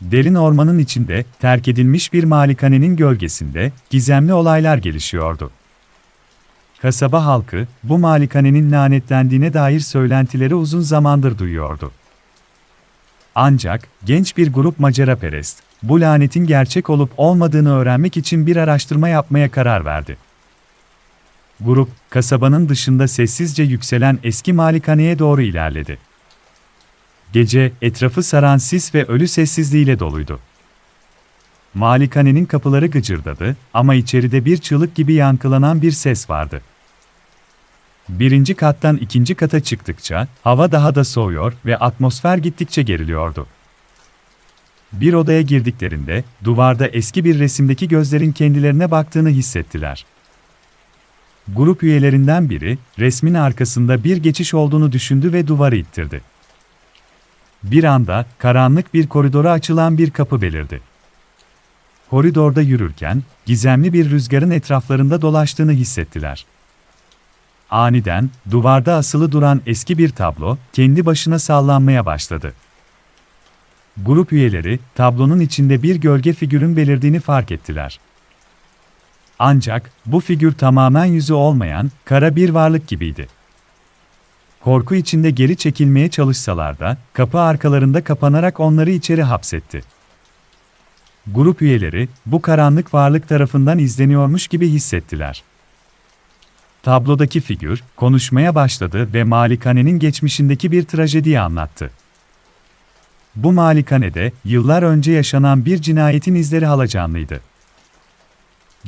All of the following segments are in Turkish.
Derin ormanın içinde, terk edilmiş bir malikanenin gölgesinde, gizemli olaylar gelişiyordu. Kasaba halkı, bu malikanenin lanetlendiğine dair söylentileri uzun zamandır duyuyordu. Ancak, genç bir grup maceraperest, bu lanetin gerçek olup olmadığını öğrenmek için bir araştırma yapmaya karar verdi. Grup, kasabanın dışında sessizce yükselen eski malikaneye doğru ilerledi. Gece, etrafı saran sis ve ölü sessizliğiyle doluydu. Malikanenin kapıları gıcırdadı ama içeride bir çığlık gibi yankılanan bir ses vardı. Birinci kattan ikinci kata çıktıkça, hava daha da soğuyor ve atmosfer gittikçe geriliyordu. Bir odaya girdiklerinde, duvarda eski bir resimdeki gözlerin kendilerine baktığını hissettiler. Grup üyelerinden biri, resmin arkasında bir geçiş olduğunu düşündü ve duvarı ittirdi. Bir anda, karanlık bir koridora açılan bir kapı belirdi. Koridorda yürürken, gizemli bir rüzgarın etraflarında dolaştığını hissettiler. Aniden, duvarda asılı duran eski bir tablo, kendi başına sallanmaya başladı. Grup üyeleri, tablonun içinde bir gölge figürün belirdiğini fark ettiler. Ancak, bu figür tamamen yüzü olmayan, kara bir varlık gibiydi. Korku içinde geri çekilmeye çalışsalar da, kapı arkalarında kapanarak onları içeri hapsetti. Grup üyeleri, bu karanlık varlık tarafından izleniyormuş gibi hissettiler. Tablodaki figür, konuşmaya başladı ve malikanenin geçmişindeki bir trajediyi anlattı. Bu malikanede, yıllar önce yaşanan bir cinayetin izleri halacanlıydı.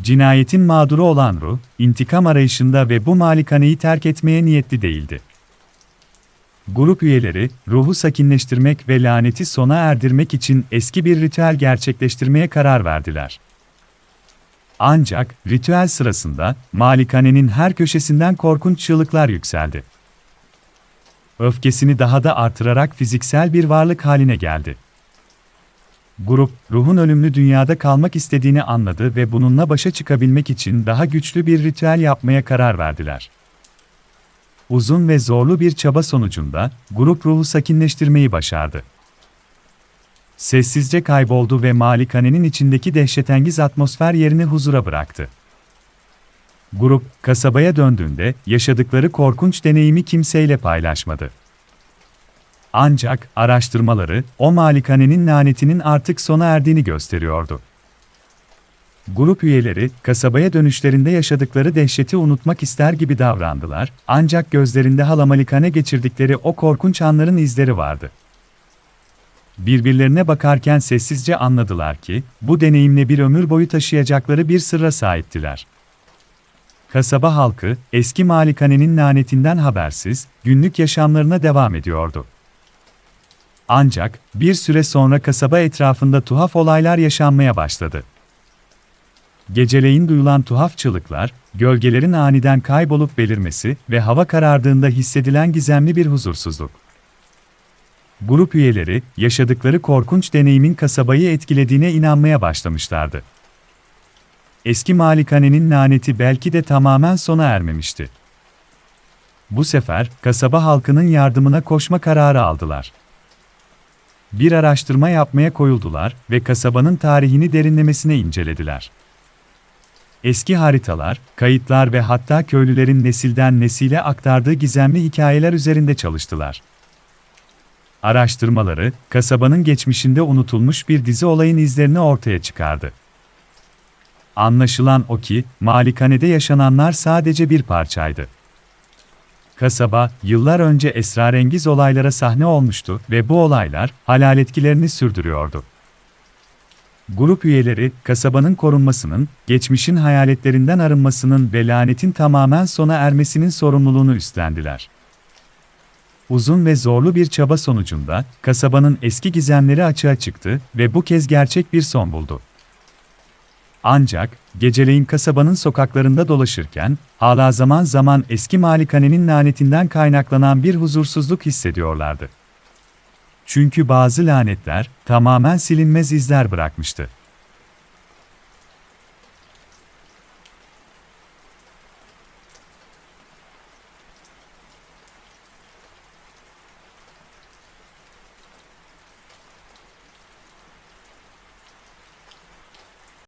Cinayetin mağduru olan ruh, intikam arayışında ve bu malikaneyi terk etmeye niyetli değildi. Grup üyeleri, ruhu sakinleştirmek ve laneti sona erdirmek için eski bir ritüel gerçekleştirmeye karar verdiler. Ancak, ritüel sırasında, malikanenin her köşesinden korkunç çığlıklar yükseldi. Öfkesini daha da artırarak fiziksel bir varlık haline geldi. Grup, ruhun ölümlü dünyada kalmak istediğini anladı ve bununla başa çıkabilmek için daha güçlü bir ritüel yapmaya karar verdiler. Uzun ve zorlu bir çaba sonucunda, grup ruhu sakinleştirmeyi başardı. Sessizce kayboldu ve malikanenin içindeki dehşetengiz atmosfer yerini huzura bıraktı. Grup, kasabaya döndüğünde, yaşadıkları korkunç deneyimi kimseyle paylaşmadı. Ancak, araştırmaları, o malikanenin lanetinin artık sona erdiğini gösteriyordu. Grup üyeleri, kasabaya dönüşlerinde yaşadıkları dehşeti unutmak ister gibi davrandılar, ancak gözlerinde halamalikane geçirdikleri o korkunç anların izleri vardı. Birbirlerine bakarken sessizce anladılar ki, bu deneyimle bir ömür boyu taşıyacakları bir sırra sahiptiler. Kasaba halkı, eski malikanenin lanetinden habersiz, günlük yaşamlarına devam ediyordu. Ancak, bir süre sonra kasaba etrafında tuhaf olaylar yaşanmaya başladı. Geceleyin duyulan tuhaf çığlıklar, gölgelerin aniden kaybolup belirmesi ve hava karardığında hissedilen gizemli bir huzursuzluk. Grup üyeleri, yaşadıkları korkunç deneyimin kasabayı etkilediğine inanmaya başlamışlardı. Eski malikanenin laneti belki de tamamen sona ermemişti. Bu sefer, kasaba halkının yardımına koşma kararı aldılar. Bir araştırma yapmaya koyuldular ve kasabanın tarihini derinlemesine incelediler. Eski haritalar, kayıtlar ve hatta köylülerin nesilden nesile aktardığı gizemli hikayeler üzerinde çalıştılar. Araştırmaları, kasabanın geçmişinde unutulmuş bir dizi olayın izlerini ortaya çıkardı. Anlaşılan o ki, Malikane'de yaşananlar sadece bir parçaydı. Kasaba, yıllar önce esrarengiz olaylara sahne olmuştu ve bu olaylar, halal etkilerini sürdürüyordu. Grup üyeleri, kasabanın korunmasının, geçmişin hayaletlerinden arınmasının ve lanetin tamamen sona ermesinin sorumluluğunu üstlendiler. Uzun ve zorlu bir çaba sonucunda, kasabanın eski gizemleri açığa çıktı ve bu kez gerçek bir son buldu. Ancak, geceleyin kasabanın sokaklarında dolaşırken, hala zaman zaman eski malikanenin lanetinden kaynaklanan bir huzursuzluk hissediyorlardı. Çünkü bazı lanetler, tamamen silinmez izler bırakmıştı.